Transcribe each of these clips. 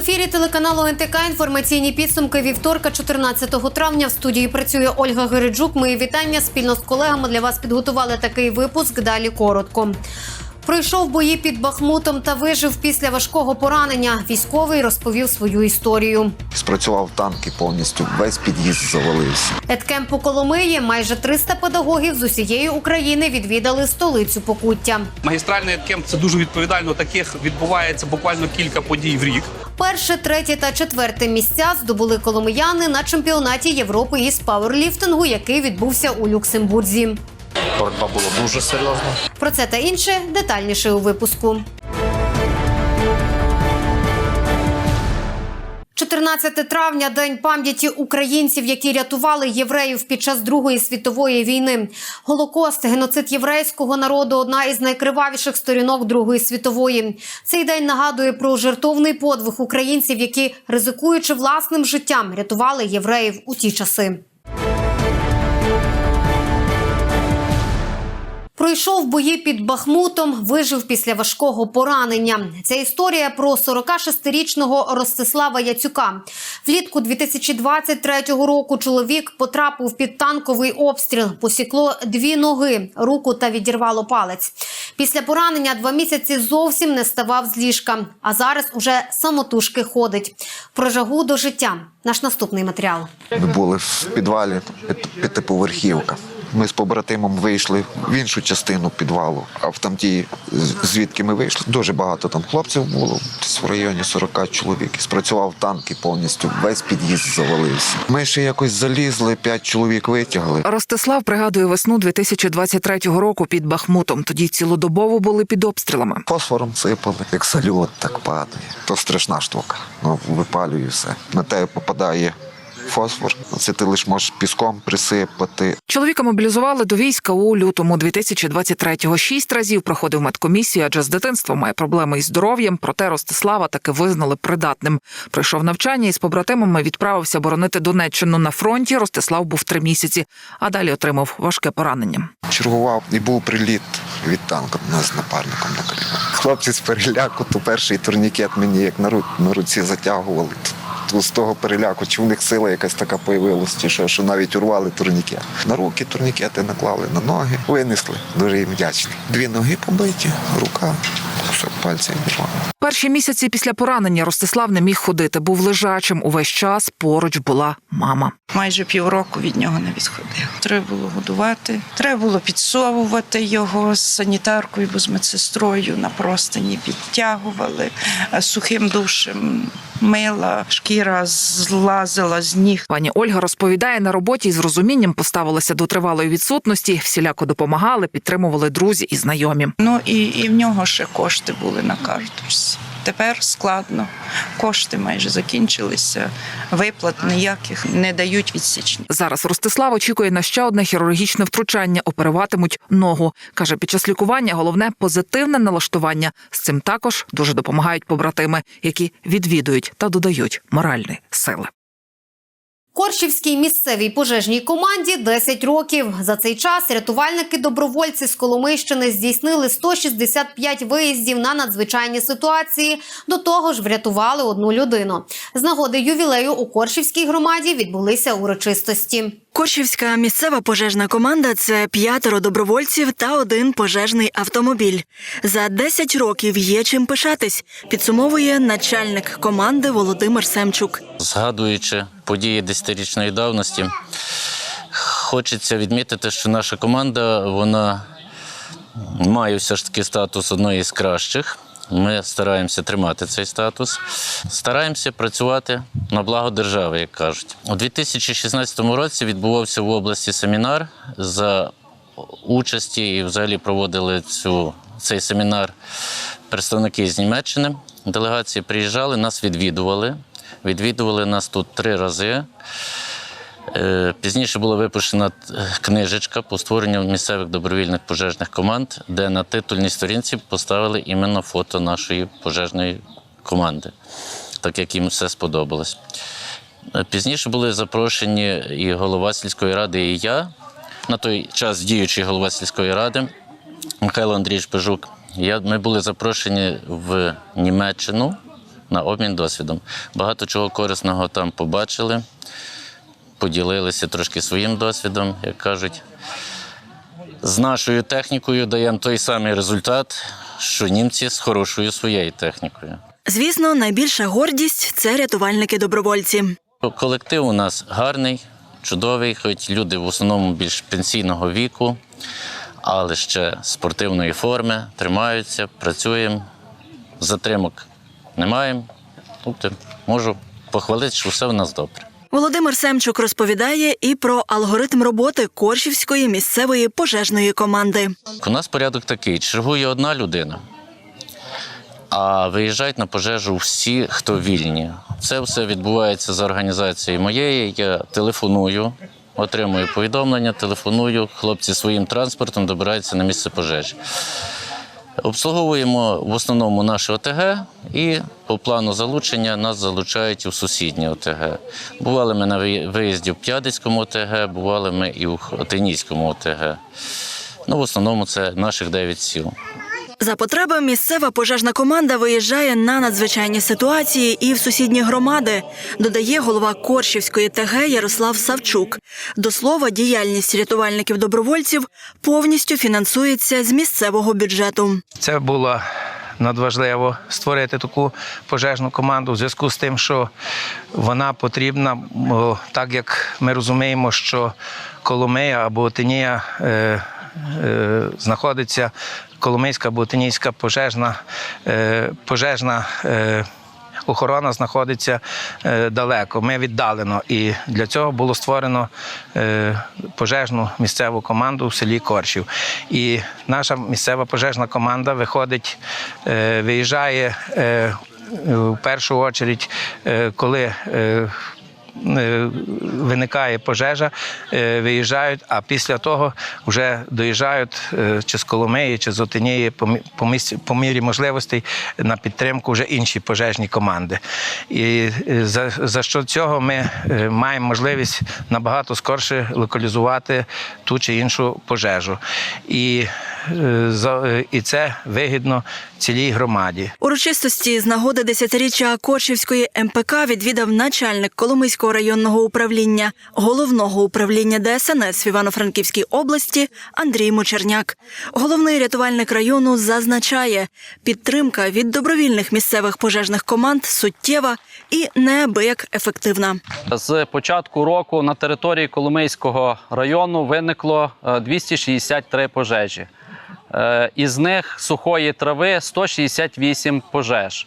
ефірі телеканалу НТК інформаційні підсумки вівторка, 14 травня. В студії працює Ольга Гириджук. Мої вітання спільно з колегами для вас підготували такий випуск. Далі коротко. Пройшов бої під Бахмутом та вижив після важкого поранення. Військовий розповів свою історію. Спрацював танк і повністю весь під'їзд завалився. Едкемп у Коломиї майже 300 педагогів з усієї України відвідали столицю Покуття. Магістральний кемп це дуже відповідально. Таких відбувається буквально кілька подій в рік. Перше, третє та четверте місця здобули коломияни на чемпіонаті Європи із пауерліфтингу, який відбувся у Люксембурзі. Боротьба була дуже серйозна. Про це та інше детальніше у випуску. 14 травня день пам'яті українців, які рятували євреїв під час Другої світової війни. Голокост, геноцид єврейського народу одна із найкривавіших сторінок Другої світової. Цей день нагадує про жертовний подвиг українців, які ризикуючи власним життям, рятували євреїв у ті часи. Пройшов бої під Бахмутом, вижив після важкого поранення. Ця історія про 46-річного Ростислава Яцюка. Влітку 2023 року чоловік потрапив під танковий обстріл, посікло дві ноги, руку та відірвало палець. Після поранення два місяці зовсім не ставав з ліжка, а зараз уже самотужки ходить. Про жагу до життя. Наш наступний матеріал. Ми були в підвалі п'яти- п'ятиповерхівка. Ми з побратимом вийшли в іншу частину підвалу, а в тамтій, звідки ми вийшли, дуже багато там хлопців було, десь в районі 40 чоловік. І Спрацював танк і повністю весь під'їзд завалився. Ми ще якось залізли, п'ять чоловік витягли. Ростислав пригадує весну 2023 року під Бахмутом. Тоді цілодобово були під обстрілами. Фосфором сипали, як сальот так падає. То страшна штука. Ну, випалює все. На тебе попадає фосфор. Це ти лише можеш піском присипати. Чоловіка мобілізували до війська у лютому 2023-го. Шість разів проходив медкомісію, адже з дитинства має проблеми із здоров'ям. Проте Ростислава таки визнали придатним. Пройшов навчання і з побратимами відправився боронити Донеччину на фронті. Ростислав був три місяці, а далі отримав важке поранення. Чергував і був приліт від танка у нас з напарником на коліно. Хлопці з переляку, то перший турнікет мені як на руці затягували. З того переляку, чи в них сила якась така появилась, чи що, що навіть урвали турнікет. На руки турнікети наклали, на ноги, винесли. Дуже їм вдячний. Дві ноги побиті, рука, кусок пальця. Перші місяці після поранення Ростислав не міг ходити, був лежачим. Увесь час поруч була мама. майже півроку від нього не відходив. Треба було годувати, треба було підсовувати його з санітаркою або з медсестрою на простині, підтягували сухим душем. Мила, шкіра злазила з ніг. Пані Ольга розповідає, на роботі із розумінням поставилася до тривалої відсутності, всіляко допомагали, підтримували друзі і знайомі. Ну і, і в нього ще кошти були на карточці. Тепер складно. Кошти майже закінчилися. Виплат ніяких не дають відсічні. Зараз Ростислав очікує на ще одне хірургічне втручання. Оперуватимуть ногу. каже, під час лікування головне позитивне налаштування. З цим також дуже допомагають побратими, які відвідують та додають моральні сили. Коршівській місцевій пожежній команді 10 років. За цей час рятувальники-добровольці з Коломийщини здійснили 165 виїздів на надзвичайні ситуації. До того ж, врятували одну людину. З нагоди ювілею у Коршівській громаді відбулися урочистості. Коршівська місцева пожежна команда це п'ятеро добровольців та один пожежний автомобіль. За 10 років є чим пишатись, підсумовує начальник команди Володимир Семчук. Згадуючи події десятирічної давності, хочеться відмітити, що наша команда вона має все ж таки статус одної з кращих. Ми стараємося тримати цей статус, стараємося працювати на благо держави, як кажуть. У 2016 році відбувався в області семінар за участі і взагалі проводили цю, цей семінар представники з Німеччини. Делегації приїжджали, нас відвідували. Відвідували нас тут три рази. Е, Пізніше була випущена е, книжечка по створенню місцевих добровільних пожежних команд, де на титульній сторінці поставили іменно фото нашої пожежної команди, так як їм все сподобалось. Е, Пізніше були запрошені і голова сільської ради, і я. На той час діючий голова сільської ради Михайло Андрійович Пежук. Ми були запрошені в Німеччину на обмін досвідом. Багато чого корисного там побачили, поділилися трошки своїм досвідом, як кажуть. З нашою технікою даємо той самий результат, що німці з хорошою своєю технікою. Звісно, найбільша гордість це рятувальники-добровольці. Колектив у нас гарний, чудовий, хоч люди в основному більш пенсійного віку, але ще спортивної форми, тримаються, працюємо, затримок не маємо. Тобто можу похвалити, що все в нас добре. Володимир Семчук розповідає і про алгоритм роботи Коршівської місцевої пожежної команди. У нас порядок такий: чергує одна людина, а виїжджають на пожежу всі, хто вільні. Це все відбувається за організацією моєї. Я телефоную, отримую повідомлення, телефоную. Хлопці своїм транспортом добираються на місце пожежі. Обслуговуємо в основному наше ОТГ і по плану залучення нас залучають у сусідні ОТГ. Бували ми на виї- виїзді в П'ядицькому ОТГ, бували ми і в Отинійському ОТГ. Ну, в основному це наших 9 сіл. За потреби місцева пожежна команда виїжджає на надзвичайні ситуації і в сусідні громади, додає голова Коршівської ТГ Ярослав Савчук. До слова, діяльність рятувальників-добровольців повністю фінансується з місцевого бюджету. Це було надважливо створити таку пожежну команду в зв'язку з тим, що вона потрібна, так як ми розуміємо, що Коломия або Отинія е, е, знаходиться Коломийська або Отинійська пожежна, е, пожежна е, охорона знаходиться е, далеко. Ми віддалено. І для цього було створено пожежну місцеву команду в селі Коршів. І наша місцева пожежна команда виходить, виїжджає в першу чергу, коли. Е, Виникає пожежа, е, виїжджають, а після того вже доїжджають е, чи з Коломиї, чи з Отинії по, по, мірі можливостей на підтримку вже інші пожежні команди. І за, за що цього ми маємо можливість набагато скорше локалізувати ту чи іншу пожежу. І, і це вигідно цілій громаді. Урочистості з нагоди десятиріччя Коршівської МПК відвідав начальник Коломийського районного управління головного управління ДСНС в Івано-Франківській області Андрій Мочерняк. Головний рятувальник району зазначає, підтримка від добровільних місцевих пожежних команд суттєва і неабияк ефективна. З початку року на території Коломийського району виникло е, 263 пожежі. Е, Із них сухої трави 168 пожеж.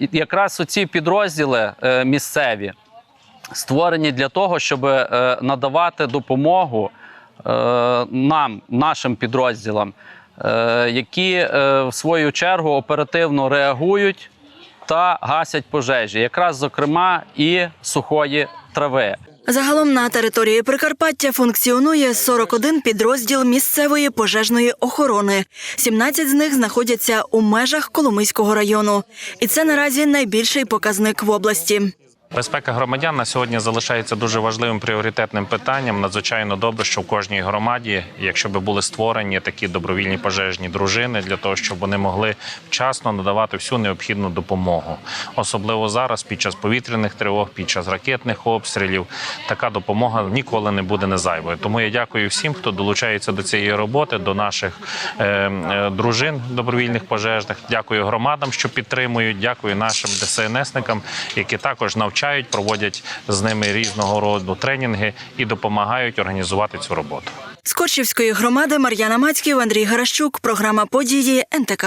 І Якраз ці підрозділи е, місцеві створені для того, щоб е, надавати допомогу е, нам, нашим підрозділам, які в свою чергу оперативно реагують та гасять пожежі, якраз зокрема і сухої трави. Загалом на території Прикарпаття функціонує 41 підрозділ місцевої пожежної охорони. 17 з них знаходяться у межах Коломийського району. І це наразі найбільший показник в області. Безпека громадян на сьогодні залишається дуже важливим пріоритетним питанням. Надзвичайно добре, що в кожній громаді, якщо би були створені такі добровільні пожежні дружини, для того, щоб вони могли вчасно надавати всю необхідну допомогу. Особливо зараз, під час повітряних тривог, під час ракетних обстрілів, така допомога ніколи не буде незайвою. Тому я дякую всім, хто долучається до цієї роботи, до наших е, е, дружин добровільних пожежних. Дякую громадам, що підтримують. Дякую нашим ДСНСникам, які також навчають, проводять з ними різного роду тренінги і допомагають організувати цю роботу. З Корчівської громади Мар'яна Мацьків, Андрій Гаращук. Програма події НТК.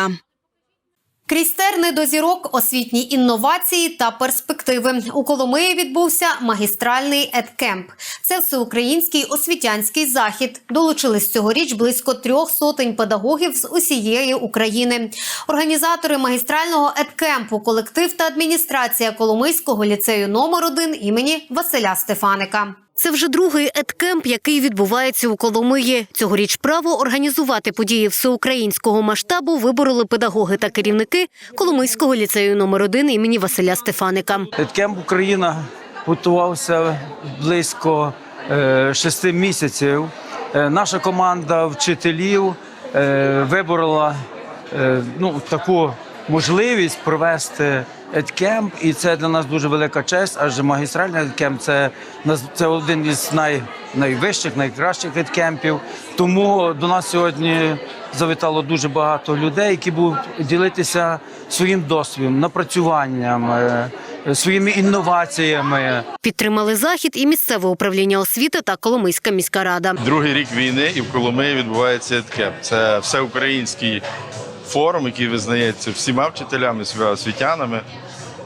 Крізь терни до зірок, освітні інновації та перспективи. У Коломиї відбувся магістральний едкемп. Це всеукраїнський освітянський захід. Долучились цьогоріч близько трьох сотень педагогів з усієї України. Організатори магістрального едкемпу, колектив та адміністрація Коломийського ліцею номер 1 імені Василя Стефаника. Це вже другий едкемп, який відбувається у Коломиї. Цьогоріч право організувати події всеукраїнського масштабу вибороли педагоги та керівники Коломийського ліцею номер 1 імені Василя Стефаника. Кемп Україна готувався близько е, шести місяців. Е, Наша команда вчителів е, виборола ну, таку можливість провести еткемп, і це для нас дуже велика честь, адже магістральний еткемп це, це один із най, найвищих, найкращих еткемпів. Тому до нас сьогодні завітало дуже багато людей, які будуть ділитися своїм досвідом, напрацюванням, е, своїми інноваціями. Підтримали захід і місцеве управління освіти та Коломийська міська рада. Другий рік війни і в Коломиї відбувається ЕТКЕП. Це всеукраїнський форум, який визнається всіма вчителями, освітянами.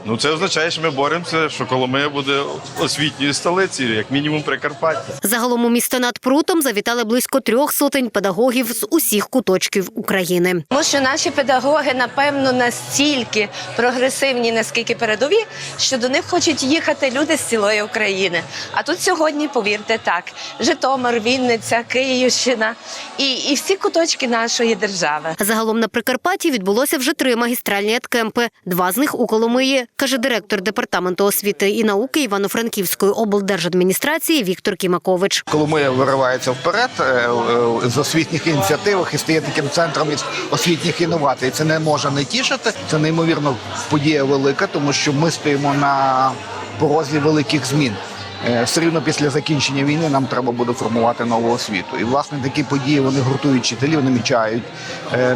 Ну це означає, що ми боремося, що Коломия буде освітньою столицею, як мінімум Прикарпаття. Загалом у місто над прутом завітали близько трьох сотень педагогів з усіх куточків України. Тому що наші педагоги, напевно, настільки прогресивні, наскільки передові, що до них хочуть їхати люди з цілої України. А тут сьогодні, повірте, так: Житомир, Вінниця, Київщина і, і всі куточки нашої держави. Загалом на Прикарпатті відбулося вже три магістральні еткемпи. Два з них у Коломиї, каже директор департаменту освіти і науки Івано-Франківської облдержадміністрації Віктор Кімакович. Коломия виривається вперед е, е, з освітніх ініціатив і стає таким центром із освітніх інновацій. Це не може не тішити. Це неймовірно подія велика, тому що ми стоїмо на порозі великих змін. Е, Все рівно після закінчення війни нам треба буде формувати нову освіту. І власне такі події вони гуртують вчителів, намічають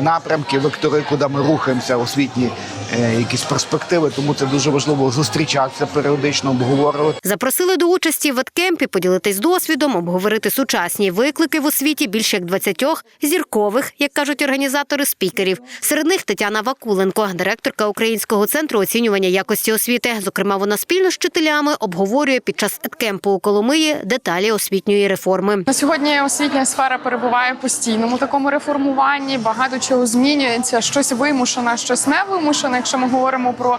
напрямки, вектори, куди ми рухаємося, освітні якісь перспективи. Тому це дуже важливо зустрічатися періодично, обговорювати. Запросили до участі в еткемпі поділитись досвідом, обговорити сучасні виклики в освіті більше як 20 зіркових, як кажуть організатори спікерів. Серед них Тетяна Вакуленко, директорка Українського центру оцінювання якості освіти. Зокрема, вона спільно з вчителями обговорює під час еткемпу у Коломиї деталі освітньої реформи. На сьогодні освітня сфера перебуває в постійному такому реформуванні. Багато чого змінюється. Щось вимушено, щось не вимушено. Якщо ми говоримо про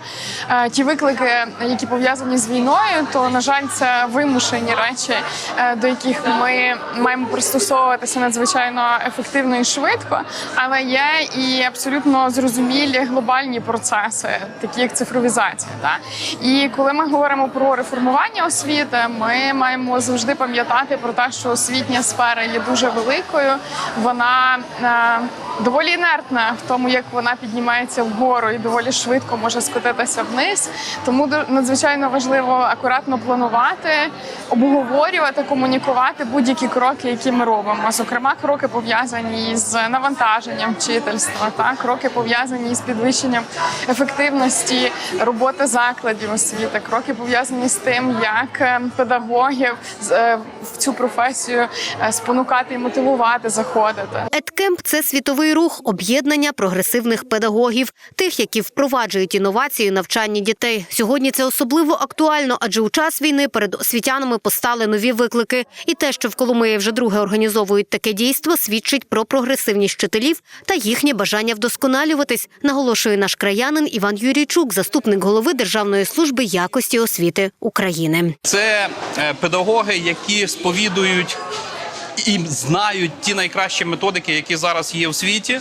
е, ті виклики, які пов'язані з війною, то на жаль, це вимушені речі, е, до яких ми маємо пристосовуватися надзвичайно ефективно і швидко. Але є і абсолютно зрозумілі глобальні процеси, такі як цифровізація. Та і коли ми говоримо про реформування освіти, ми маємо завжди пам'ятати про те, що освітня сфера є дуже великою. Вона е, доволі інертна в тому, як вона піднімається вгору і доволі швидко може скотитися вниз. Тому надзвичайно важливо акуратно планувати, обговорювати, комунікувати будь-які кроки, які ми робимо. Зокрема, кроки пов'язані з навантаженням вчительства, та кроки пов'язані з підвищенням ефективності роботи закладів освіти, кроки пов'язані з тим, як е, педагогів е, в цю професію е, спонукати і мотивувати заходити. Еткемп це світовий рух об'єднання прогресивних педагогів, тих, які впроваджують інновації у навчанні дітей. Сьогодні це особливо актуально, адже у час війни перед освітянами постали нові виклики. І те, що в Коломиї вже друге організовують таке дійство, свідчить про прогресивність вчителів та їхнє бажання вдосконалюватись, наголошує наш краянин Іван Юрійчук, заступник голови Державної служби якості освіти України. Це е, педагоги, які сповідують і знають ті найкращі методики, які зараз є в світі,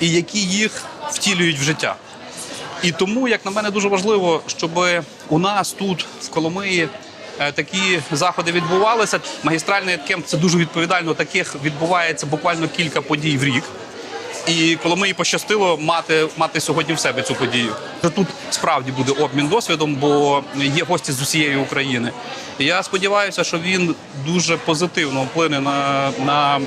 і які їх втілюють в життя. І тому, як на мене, дуже важливо, щоб у нас тут, в Коломиї, е, такі заходи відбувалися. Магістральний кемп це дуже відповідально. Таких відбувається буквально кілька подій в рік. І Коломиї пощастило мати, мати сьогодні в себе цю подію. Тут справді буде обмін досвідом, бо є гості з усієї України. Я сподіваюся, що він дуже позитивно вплине на, на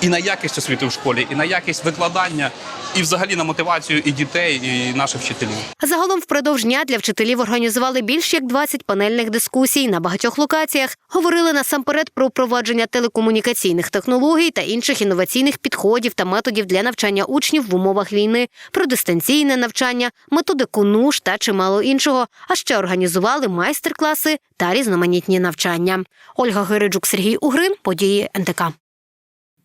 і на якість освіти в школі, і на якість викладання, і взагалі на мотивацію і дітей, і наших вчителів. Загалом впродовж дня для вчителів організували більш як 20 панельних дискусій на багатьох локаціях. Говорили насамперед про впровадження телекомунікаційних технологій та інших інноваційних підходів та методів для навчання учнів в умовах війни, про дистанційне навчання, методику нуж та чимало іншого. А ще організували майстер-класи та різноманітні навчання. Ольга Гириджук, Сергій Угрин, події НТК.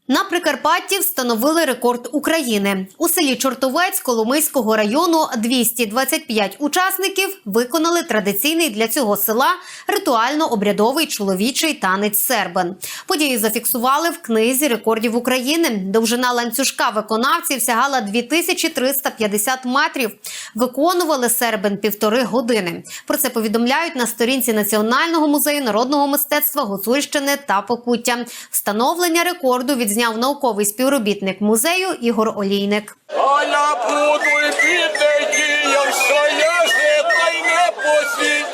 На Прикарпатті встановили рекорд України. У селі Чортовець Коломийського району 225 учасників виконали традиційний для цього села ритуально-обрядовий чоловічий танець сербен. Події зафіксували в книзі рекордів України. Довжина ланцюжка виконавців сягала 2350 метрів. Виконували сербен півтори години. Про це повідомляють на сторінці Національного музею народного мистецтва Гуцульщини та Покуття. Встановлення рекорду відзняли відзняв науковий співробітник музею Ігор Олійник. А я буду бідний якщо я жита й не посвіт.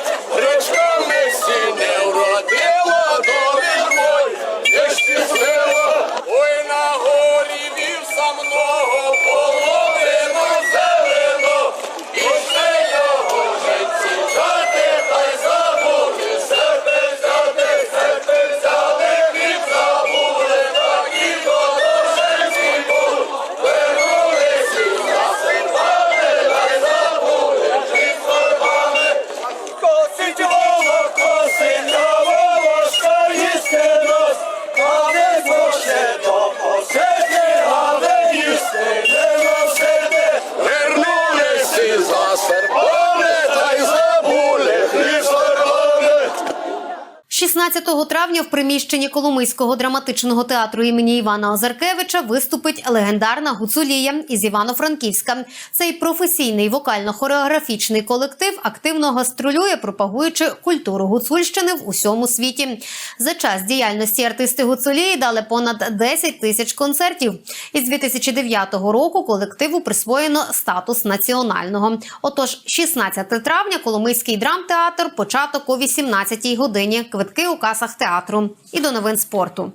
16 травня в приміщенні Коломийського драматичного театру імені Івана Озаркевича виступить легендарна гуцулія із Івано-Франківська. Цей професійний вокально-хореографічний колектив активно гастролює, пропагуючи культуру гуцульщини в усьому світі. За час діяльності артисти гуцулії дали понад 10 тисяч концертів. Із 2009 року колективу присвоєно статус національного. Отож, 16 травня Коломийський драмтеатр, початок о 18 годині. Квитки у касах театру. І до новин спорту.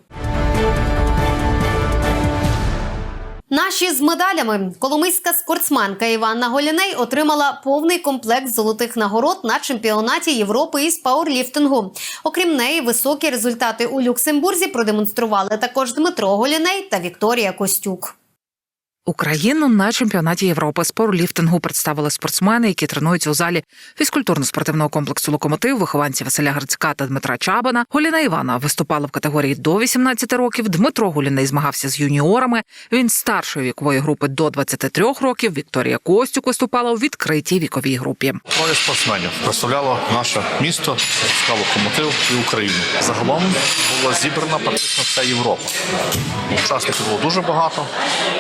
Наші з медалями коломийська спортсменка Іванна Голіней отримала повний комплект золотих нагород на чемпіонаті Європи із пауерліфтингу. Окрім неї, високі результати у Люксембурзі продемонстрували також Дмитро Голіней та Вікторія Костюк. Україну на чемпіонаті Європи з пауерліфтингу представили спортсмени, які тренуються у залі фізкультурно-спортивного комплексу Локомотив, вихованці Василя Грицька та Дмитра Чабана. Голіна Івана виступала в категорії до 18 років. Дмитро Голіней змагався з юніорами. Він старшої вікової групи до 23 років. Вікторія Костюк виступала у відкритій віковій групі. Троє спортсменів представляло наше місто, локомотив і Україну. Загалом була зібрана практично вся Європа. Учасників було дуже багато,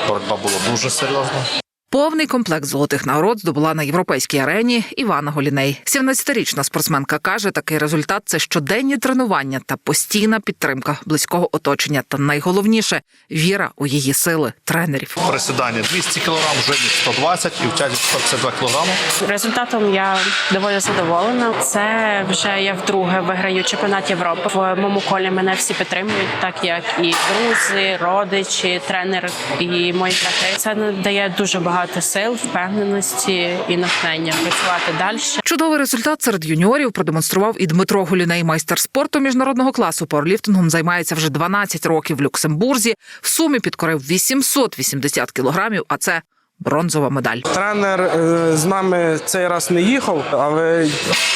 боротьба була дуже серйозна. Повний комплект золотих нагород здобула на європейській арені Івана Голіней. 17-річна спортсменка каже, такий результат це щоденні тренування та постійна підтримка близького оточення. Та найголовніше віра у її сили тренерів. Присідання 200 кг, жимі 120 і в тязі 42 кг. Результатом я доволі задоволена. Це вже я вдруге виграю чемпіонат Європи. В моєму колі мене всі підтримують, так як і друзі, родичі, тренер і мої брати. Це надає дуже багато сил, впевненості і натхнення працювати далі. Чудовий результат серед юніорів продемонстрував і Дмитро Гуліней, майстер спорту міжнародного класу. Пауерліфтингом займається вже 12 років в Люксембурзі. В сумі підкорив 880 кілограмів, а це бронзова медаль. Тренер е, з нами цей раз не їхав, але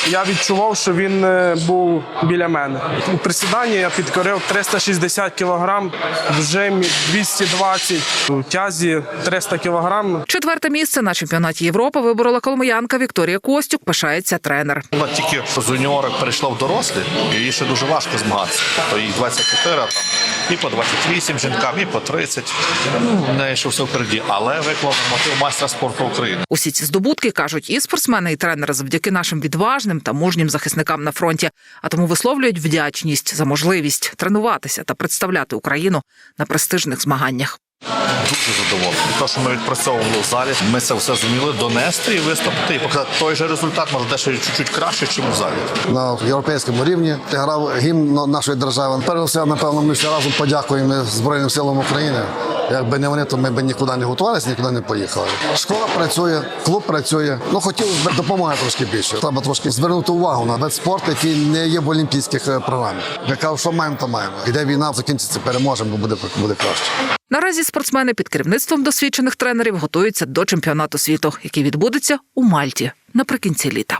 я відчував, що він е, був біля мене. У присіданні я підкорив 360 кг, в жимі 220, у тязі 300 кг. Четверте місце на чемпіонаті Європи виборола коломиянка Вікторія Костюк. Пишається тренер. Вона тільки з юніорок перейшла в дорослі, і їй ще дуже важко змагатися. Тобто їй 24, а там і по 28 жінкам, і по 30. Ну, в неї ще все впереді. Але виклав мотив майстра спорту України. Усі ці здобутки кажуть і спортсмени, і тренери завдяки нашим відважним та мужнім захисникам на фронті. А тому висловлюють вдячність за можливість тренуватися та представляти Україну на престижних змаганнях. Дуже задоволений. Те, що ми відпрацьовували в залі, ми це все зуміли донести і виступити, і показати той же результат, може дещо чуть-чуть краще, ніж в залі. на європейському рівні. Ти грав гімн нашої держави. Перш за все, напевно, ми всі разом подякуємо Збройним силам України. Якби не вони, то ми б нікуди не готувалися, нікуди не поїхали. Школа працює, клуб працює. Ну хотілося б допомоги трошки більше. Треба трошки звернути увагу на вид спорту, який не є в олімпійських е, програмах. Я кажу, що маємо, то маємо. Іде війна, закінчиться, переможемо, бо буде буде краще. Наразі спортсмени під керівництвом досвідчених тренерів готуються до чемпіонату світу, який відбудеться у Мальті наприкінці літа.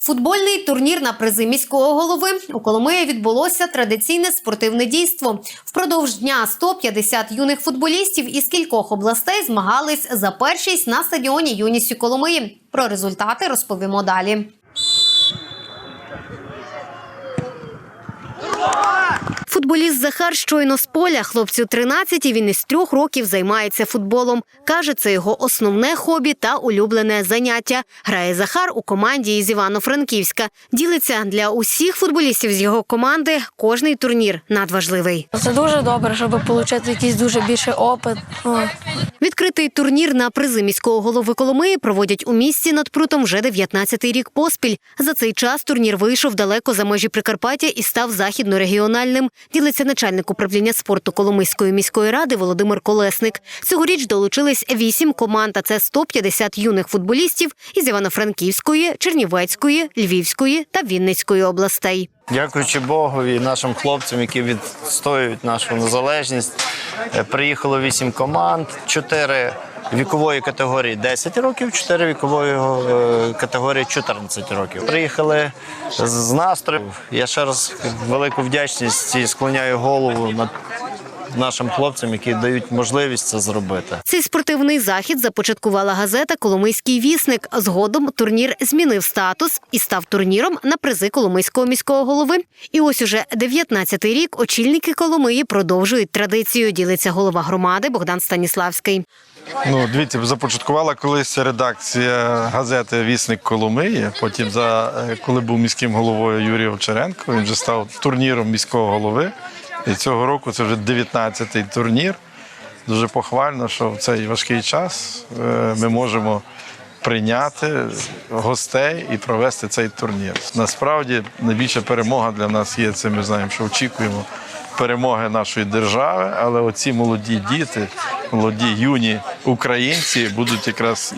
Футбольний турнір на призи міського голови у Коломиї відбулося традиційне спортивне дійство. Впродовж дня 150 юних футболістів із кількох областей змагались за першість на стадіоні юністю Коломиї. Про результати розповімо далі. Футболіст Захар щойно з поля. Хлопцю 13, і він із трьох років займається футболом. Каже, це його основне хобі та улюблене заняття. Грає Захар у команді із Івано-Франківська. Ділиться для усіх футболістів з його команди. Кожний турнір надважливий. Це дуже добре, щоб отримати якийсь дуже більший опит. Відкритий турнір на призи міського голови Коломиї проводять у місті над прутом вже 19-й рік поспіль. За цей час турнір вийшов далеко за межі Прикарпаття і став західнорегіональним. Ділиться начальник управління спорту Коломийської міської ради Володимир Колесник. Цьогоріч долучились вісім команд, а це 150 юних футболістів із Івано-Франківської, Чернівецької, Львівської та Вінницької областей. Дякуючи Богу і нашим хлопцям, які відстоюють нашу незалежність. Е, Приїхало вісім команд, чотири вікової категорії 10 років, чотири вікової е, категорії 14 років. Приїхали з настроєм. Я ще раз велику вдячність і склоняю голову над нашим хлопцям, які дають можливість це зробити. Цей спортивний захід започаткувала газета Коломийський вісник. Згодом турнір змінив статус і став турніром на призи Коломийського міського голови. І ось уже 19-й рік очільники Коломиї продовжують традицію. Ділиться голова громади Богдан Станіславський. Ну, дивіться, започаткувала колись редакція газети Вісник Коломиї. Потім, за, е, коли був міським головою Юрій Овчаренко, він вже став турніром міського голови. І цього року це вже 19-й турнір. Дуже похвально, що в цей важкий час е, ми можемо прийняти гостей і провести цей турнір. Насправді найбільша перемога для нас є це. Ми знаємо, що очікуємо перемоги нашої держави, але оці молоді діти, молоді юні українці будуть якраз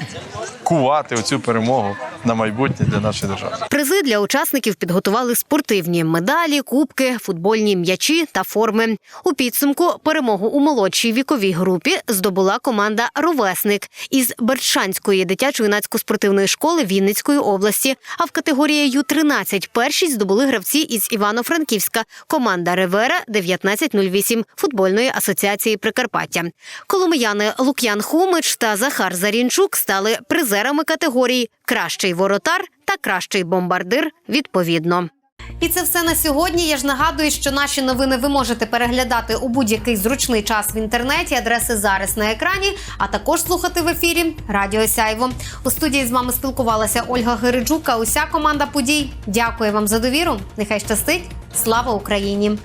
кувати оцю перемогу на майбутнє для нашої держави. Призи для учасників підготували спортивні медалі, кубки, футбольні м'ячі та форми. У підсумку перемогу у молодшій віковій групі здобула команда Ровесник із Берчанської дитячо-юнацько-спортивної школи Вінницької області. А в категорії Ю-13 першість здобули гравці із Івано-Франківська. Команда Ревера 1908 футбольної асоціації Прикарпаття. Коломияни Лук'ян Хумич та Захар Зарінчук стали призерами категорій Кращий воротар та кращий бомбардир відповідно. І це все на сьогодні. Я ж нагадую, що наші новини ви можете переглядати у будь-який зручний час в інтернеті. Адреси зараз на екрані, а також слухати в ефірі Радіо Сяйво. У студії з вами спілкувалася Ольга Гириджука. Уся команда подій. Дякую вам за довіру. Нехай щастить. Слава Україні!